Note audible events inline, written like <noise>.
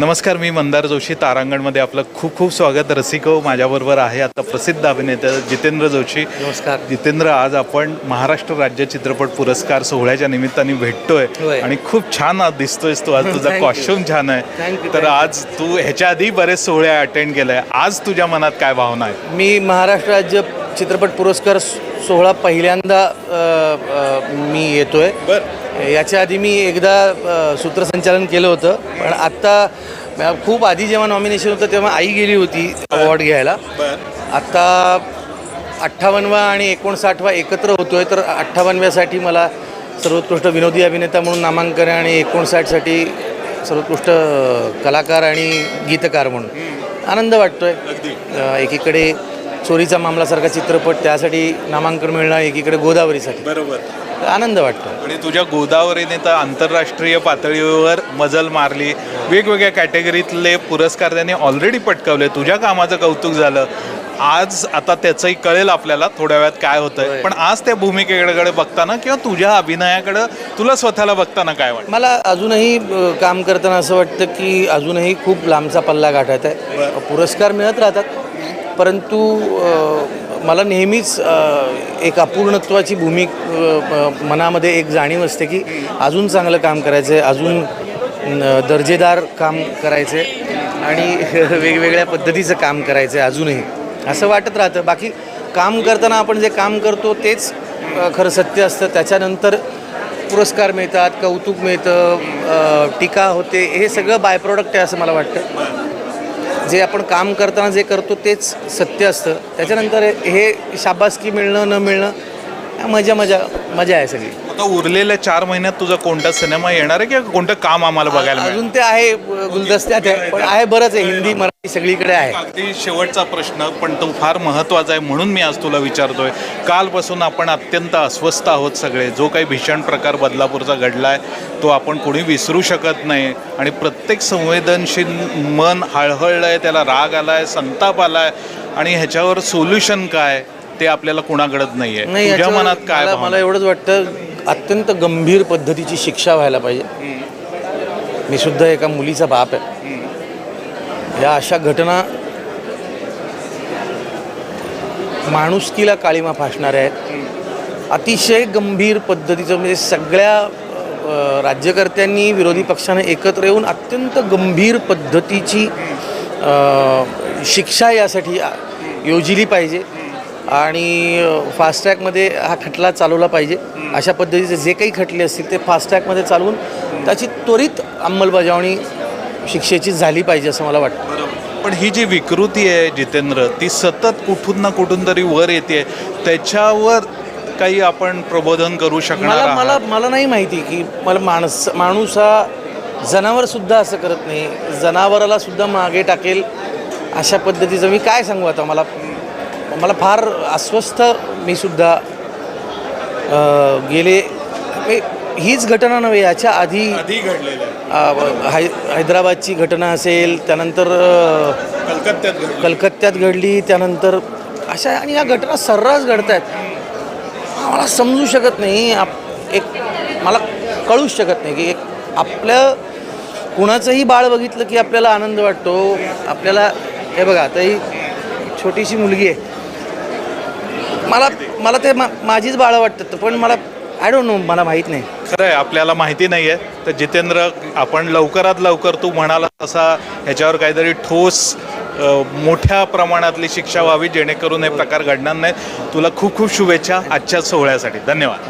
नमस्कार मी मंदार जोशी तारांगणमध्ये आपलं खूप खूप स्वागत. रसिको माझ्याबरोबर आहे आता प्रसिद्ध अभिनेते जितेंद्र जोशी. नमस्कार. जितेंद्र आज आपण महाराष्ट्र राज्य चित्रपट पुरस्कार सोहळ्याच्या निमित्ताने भेटतोय. आणि खूप छान आज दिसतोयस तू. आज तुझा. कॉस्ट्युम छान आहे. तर. आज तू ह्याच्या आधी बरेच सोहळे अटेंड केले आज तुझ्या मनात काय भावना आहे? मी महाराष्ट्र राज्य चित्रपट पुरस्कार सोहळा पहिल्यांदा मी येतोय. बर. याच्या आधी मी एकदा सूत्रसंचालन केलं होतं पण आत्ता खूप आधी जेव्हा नॉमिनेशन होतं तेव्हा आई गेली होती अवॉर्ड घ्यायला. आत्ता अठ्ठावन्नवा आणि एकोणसाठवा एकत्र होतोय तर अठ्ठावन्नव्यासाठी मला सर्वोत्कृष्ट विनोदी अभिनेता म्हणून नामांकन आहे आणि एकोणसाठसाठी सर्वोत्कृष्ट कलाकार आणि गीतकार म्हणून. आनंद वाटतोय. अगदी. अ, एकीकडे चोरीचा मामलासारखा चित्रपट त्यासाठी नामांकन मिळणं एकीकडे गोदावरीसाठी. बरोबर. आनंद वाटतो. आणि तुझ्या गोदावरीने तर आंतरराष्ट्रीय पातळीवर मजल मारली. वेगवेगळ्या कॅटेगरीतले पुरस्कार त्यांनी ऑलरेडी पटकावले. तुझ्या कामाचं कौतुक झालं. आज आता त्याचंही कळेल आपल्याला थोड्या वेळात काय होतंय. पण आज त्या भूमिकेकडे बघताना किंवा तुझ्या अभिनयाकडं तुला स्वतःला बघताना काय वाटतं? मला अजूनही अ, काम करताना असं वाटतं की अजूनही खूप लांबचा पल्ला गाठत आहे. पुरस्कार मिळत राहतात. परंतु मला नेहमीच एक अपूर्णत्वाची भूमी मनामध्ये एक जाणीव असते की अजून चांगलं काम करायचं आहे अजून दर्जेदार काम करायचं आहे आणि <laughs> वेगवेगळ्या पद्धतीचं काम करायचं आहे अजूनही. असं वाटत राहतं. बाकी काम करताना आपण जे काम करतो तेच खरं सत्य असतं. त्याच्यानंतर पुरस्कार मिळतात कौतुक मिळतं टीका होते. हे सगळं बाय प्रॉडक्ट आहे असं मला वाटतं. जे आपण काम करताना जे करतो तेच सत्य असतं. त्याच्यानंतर हे शाबासकी मिळणं न मिळणं मजा मजा मजा आहे सगळी. आता उरलेल्या चार महिन्यात तुझा कोणता सिनेमा येणार आहे किंवा कोणतं काम आम्हाला बघायला मिळेल? अजून ते आहे गुलदस्त्यात आहे पण आहे बरंच आहे हिंदी मराठी सगळीकडे आहे. अगदी शेवटचा प्रश्न पण तो फार महत्त्वाचा आहे म्हणून मी आज तुला विचारतोय. कालपासून आपण अत्यंत अस्वस्थ आहोत सगळे. जो काही भीषण प्रकार बदलापूरचा घडला आहे तो आपण कोणी विसरू शकत नाही. आणि प्रत्येक संवेदनशील मन हळहळलं आहे त्याला राग आला आहे संताप आला आहे आणि ह्याच्यावर सोल्युशन काय? ते आपल्याला कुणाकडत नाही आहे तुझ्या मनात काय मला भावना मला एवढंच वाटतं अत्यंत गंभीर पद्धतीची शिक्षा व्हायला पाहिजे. मी सुद्धा एका मुलीचा बाप आहे. या अशा घटना माणुसकीला काळीमा फासणाऱ्या आहेत. अतिशय गंभीर पद्धतीचं म्हणजे सगळ्या अ, राज्यकर्त्यांनी विरोधी पक्षाने एकत्र येऊन अत्यंत गंभीर पद्धतीची अ, शिक्षा यासाठी आ- योजिली पाहिजे. आणि फास्ट ट्रॅकमध्ये हा खटला चालवला पाहिजे. अशा पद्धतीचे जे काही खटले असतील ते फास्ट ट्रॅकमध्ये चालवून त्याची त्वरित अंमलबजावणी शिक्षेची झाली पाहिजे असं मला वाटतं. पण ही जी विकृती आहे जितेंद्र ती सतत कुठून ना कुठून तरी वर येते. त्याच्यावर काही आपण प्रबोधन करू शकणार मला मला? मला नाही माहिती की मला माणस माणूस हा जनावर सुद्धा असं करत नाही. जनावराला सुद्धा मागे टाकेल अशा पद्धतीचं मी काय सांगू आता? मला मला फार अस्वस्थ मी सुद्धा गेले हीच घटना नव्हे याच्या आधी हाय हैदराबादची घटना असेल त्यानंतर कलकत्त्यात कलकत्त्यात घडली त्यानंतर अशा आणि या घटना सर्रास घडत आहेत मला समजू शकत नाही आप एक मला कळूच शकत नाही की एक आपल्या कुणाचंही बाळ बघितलं की आपल्याला आनंद वाटतो. आपल्याला हे बघा आता ही छोटीशी मुलगी आहे. मला मला ते मा माझीच बाळं वाटतात पण मला आय डोंट नो मला माहीत नाही. खरं आहे आपल्याला माहिती नाही आहे तर जितेंद्र आपण लवकरात लवकर तू म्हणाला तसा ह्याच्यावर काहीतरी ठोस मोठ्या प्रमाणातली शिक्षा व्हावी जेणेकरून हे प्रकार घडणार नाही तुला खूप खूप शुभेच्छा आजच्या सोहळ्यासाठी. धन्यवाद.